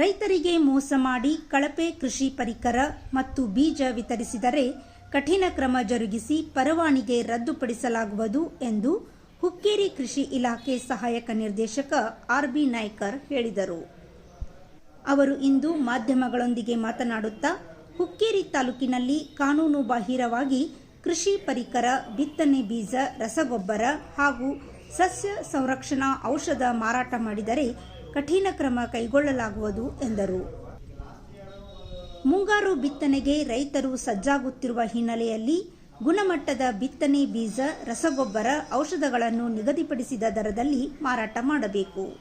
ರೈತರಿಗೆ ಮೋಸ ಮಾಡಿ ಕಳಪೆ ಕೃಷಿ ಪರಿಕರ ಮತ್ತು ಬೀಜ ವಿತರಿಸಿದರೆ ಕಠಿಣ ಕ್ರಮ ಜರುಗಿಸಿ ಪರವಾನಿಗೆ ರದ್ದುಪಡಿಸಲಾಗುವುದು ಎಂದು ಹುಕ್ಕೇರಿ ಕೃಷಿ ಇಲಾಖೆ ಸಹಾಯಕ ನಿರ್ದೇಶಕ ಆರ್ಬಿ ನಾಯ್ಕರ್ ಹೇಳಿದರು. ಅವರು ಇಂದು ಮಾಧ್ಯಮಗಳೊಂದಿಗೆ ಮಾತನಾಡುತ್ತಾ, ಹುಕ್ಕೇರಿ ತಾಲೂಕಿನಲ್ಲಿ ಕಾನೂನು ಬಾಹಿರವಾಗಿ ಕೃಷಿ ಪರಿಕರ, ಬಿತ್ತನೆ ಬೀಜ, ರಸಗೊಬ್ಬರ ಹಾಗೂ ಸಸ್ಯ ಸಂರಕ್ಷಣಾ ಔಷಧ ಮಾರಾಟ ಮಾಡಿದರೆ ಕಠಿಣ ಕ್ರಮ ಕೈಗೊಳ್ಳಲಾಗುವುದು ಎಂದರು. ಮುಂಗಾರು ಬಿತ್ತನೆಗೆ ರೈತರು ಸಜ್ಜಾಗುತ್ತಿರುವ ಹಿನ್ನೆಲೆಯಲ್ಲಿ ಗುಣಮಟ್ಟದ ಬಿತ್ತನೆ ಬೀಜ, ರಸಗೊಬ್ಬರ, ಔಷಧಗಳನ್ನು ನಿಗದಿಪಡಿಸಿದ ದರದಲ್ಲಿ ಮಾರಾಟ ಮಾಡಬೇಕು.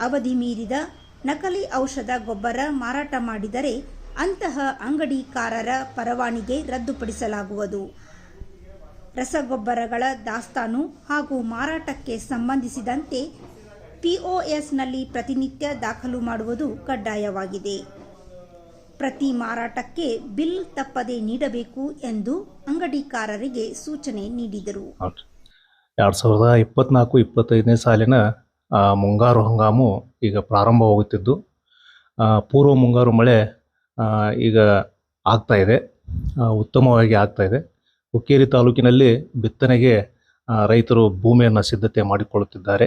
ಅವಧಿ ಮೀರಿದ ನಕಲಿ ಔಷಧ ಗೊಬ್ಬರ ಮಾರಾಟ ಮಾಡಿದರೆ ಅಂತಹ ಅಂಗಡಿಕಾರರ ಪರವಾನಿಗೆ ರದ್ದುಪಡಿಸಲಾಗುವುದು. ರಸಗೊಬ್ಬರಗಳ ದಾಸ್ತಾನು ಹಾಗೂ ಮಾರಾಟಕ್ಕೆ ಸಂಬಂಧಿಸಿದಂತೆ ಪಿಒಎಸ್ನಲ್ಲಿ ಪ್ರತಿನಿತ್ಯ ದಾಖಲು ಮಾಡುವುದು ಕಡ್ಡಾಯವಾಗಿದೆ. ಪ್ರತಿ ಮಾರಾಟಕ್ಕೆ ಬಿಲ್ ತಪ್ಪದೆ ನೀಡಬೇಕು ಎಂದು ಅಂಗಡಿಕಾರರಿಗೆ ಸೂಚನೆ ನೀಡಿದರು. ಎರಡು ಸಾವಿರದ ಇಪ್ಪತ್ನಾಲ್ಕು, ಇಪ್ಪತ್ತೈದನೇ ಸಾಲಿನ ಮುಂಗಾರು ಹಂಗಾಮು ಈಗ ಪ್ರಾರಂಭವಾಗುತ್ತಿದ್ದು ಪೂರ್ವ ಮುಂಗಾರು ಮಳೆ ಈಗ ಆಗ್ತಾ ಇದೆ. ಉತ್ತಮವಾಗಿ ಆಗ್ತಾ ಇದೆ. ಹುಕ್ಕೇರಿ ತಾಲೂಕಿನಲ್ಲಿ ಬಿತ್ತನೆಗೆ ರೈತರು ಭೂಮಿಯನ್ನು ಸಿದ್ಧತೆ ಮಾಡಿಕೊಳ್ಳುತ್ತಿದ್ದಾರೆ.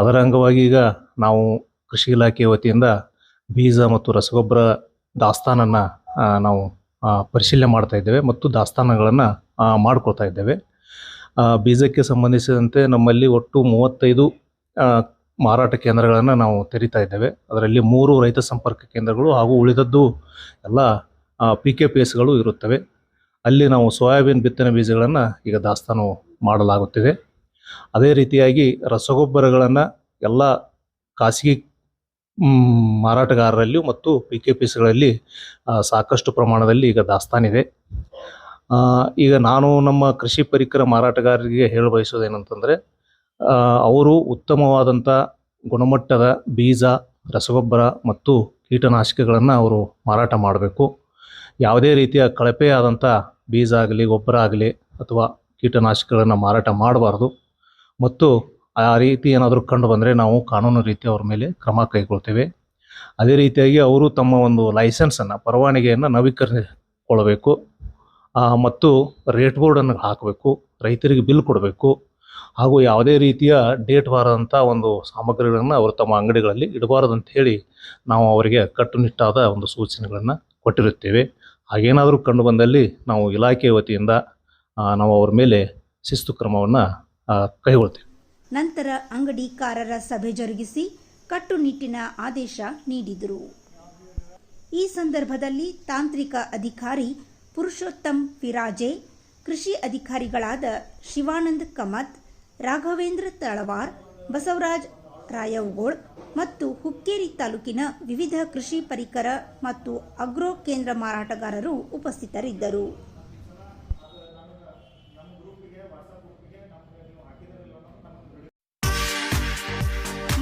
ಅದರ ಅಂಗವಾಗಿ ಈಗ ನಾವು ಕೃಷಿ ಇಲಾಖೆ ವತಿಯಿಂದ ಬೀಜ ಮತ್ತು ರಸಗೊಬ್ಬರ ದಾಸ್ತಾನನ್ನು ನಾವು ಪರಿಶೀಲನೆ ಮಾಡ್ತಾ ಇದ್ದೇವೆ ಮತ್ತು ದಾಸ್ತಾನಗಳನ್ನು ಮಾಡ್ಕೊಳ್ತಾ ಇದ್ದೇವೆ. ಬೀಜಕ್ಕೆ ಸಂಬಂಧಿಸಿದಂತೆ ನಮ್ಮಲ್ಲಿ ಒಟ್ಟು ಮೂವತ್ತೈದು ಮಾರಾಟ ಕೇಂದ್ರಗಳನ್ನು ನಾವು ತೆರಿತಾ ಇದ್ದೇವೆ. ಅದರಲ್ಲಿ ಮೂರು ರೈತ ಸಂಪರ್ಕ ಕೇಂದ್ರಗಳು ಹಾಗೂ ಉಳಿದದ್ದು ಎಲ್ಲ ಪಿ ಕೆ ಪಿ ಎಸ್ಗಳು ಇರುತ್ತವೆ. ಅಲ್ಲಿ ನಾವು ಸೋಯಾಬೀನ್ ಬಿತ್ತನೆ ಬೀಜಗಳನ್ನು ಈಗ ದಾಸ್ತಾನು ಮಾಡಲಾಗುತ್ತಿದೆ. ಅದೇ ರೀತಿಯಾಗಿ ರಸಗೊಬ್ಬರಗಳನ್ನು ಎಲ್ಲ ಖಾಸಗಿ ಮಾರಾಟಗಾರರಲ್ಲಿ ಮಾರಾಟಗಾರರಲ್ಲಿಯೂ ಮತ್ತು ಪಿ ಕೆ ಪಿ ಸಾಕಷ್ಟು ಪ್ರಮಾಣದಲ್ಲಿ ಈಗ ದಾಸ್ತಾನಿದೆ ಈಗ ನಾನು ನಮ್ಮ ಕೃಷಿ ಪರಿಕರ ಮಾರಾಟಗಾರರಿಗೆ ಹೇಳ ಬಯಸೋದೇನಂತಂದರೆ ಅವರು ಉತ್ತಮವಾದಂಥ ಗುಣಮಟ್ಟದ ಬೀಜ, ರಸಗೊಬ್ಬರ ಮತ್ತು ಕೀಟನಾಶಕಗಳನ್ನು ಅವರು ಮಾರಾಟ ಮಾಡಬೇಕು. ಯಾವುದೇ ರೀತಿಯ ಕಳಪೆಯಾದಂಥ ಬೀಜ ಆಗಲಿ, ಗೊಬ್ಬರ ಆಗಲಿ ಅಥವಾ ಕೀಟನಾಶಕಗಳನ್ನು ಮಾರಾಟ ಮಾಡಬಾರ್ದು. ಮತ್ತು ಆ ರೀತಿ ಏನಾದರೂ ಕಂಡು ಬಂದರೆ ನಾವು ಕಾನೂನು ರೀತಿ ಅವ್ರ ಮೇಲೆ ಕ್ರಮ ಕೈಗೊಳ್ತೇವೆ. ಅದೇ ರೀತಿಯಾಗಿ ಅವರು ತಮ್ಮ ಒಂದು ಲೈಸೆನ್ಸನ್ನು ಪರವಾನಗಿಯನ್ನು ನವೀಕರಿಸಿಕೊಳ್ಳಬೇಕು. ಮತ್ತು ರೇಟ್ ಬೋರ್ಡನ್ನು ಹಾಕಬೇಕು, ರೈತರಿಗೆ ಬಿಲ್ ಕೊಡಬೇಕು, ಹಾಗೂ ಯಾವುದೇ ರೀತಿಯ ಡೇಟ್ ಬಾರದಂಥ ಒಂದು ಸಾಮಗ್ರಿಗಳನ್ನು ಅವರು ತಮ್ಮ ಅಂಗಡಿಗಳಲ್ಲಿ ಇಡಬಾರದು ಅಂತ ಹೇಳಿ ನಾವು ಅವರಿಗೆ ಕಟ್ಟುನಿಟ್ಟಾದ ಒಂದು ಸೂಚನೆಗಳನ್ನು ಕೊಟ್ಟಿರುತ್ತೇವೆ. ಹಾಗೇನಾದರೂ ಕಂಡು ಬಂದಲ್ಲಿ ನಾವು ಇಲಾಖೆ ವತಿಯಿಂದ ನಾವು ಅವ್ರ ಮೇಲೆ ಶಿಸ್ತು ಕ್ರಮವನ್ನು ಕೈಗೊಳ್ತೇವೆ ನಂತರ ಅಂಗಡಿಕಾರರ ಸಭೆ ಜರುಗಿಸಿ ಕಟ್ಟುನಿಟ್ಟಿನ ಆದೇಶ ನೀಡಿದರು. ಈ ಸಂದರ್ಭದಲ್ಲಿ ತಾಂತ್ರಿಕ ಅಧಿಕಾರಿ ಪುರುಷೋತ್ತಮ್ ಫಿರಾಜೆ, ಕೃಷಿ ಅಧಿಕಾರಿಗಳಾದ ಶಿವಾನಂದ್ ಕಮತ್, ರಾಘವೇಂದ್ರ ತಳವಾರ್, ಬಸವರಾಜ್ ರಾಯವ್ಗೋಳ್ ಮತ್ತು ಹುಕ್ಕೇರಿ ತಾಲೂಕಿನ ವಿವಿಧ ಕೃಷಿ ಪರಿಕರ ಮತ್ತು ಅಗ್ರೋ ಕೇಂದ್ರ ಮಾರಾಟಗಾರರು ಉಪಸ್ಥಿತರಿದ್ದರು.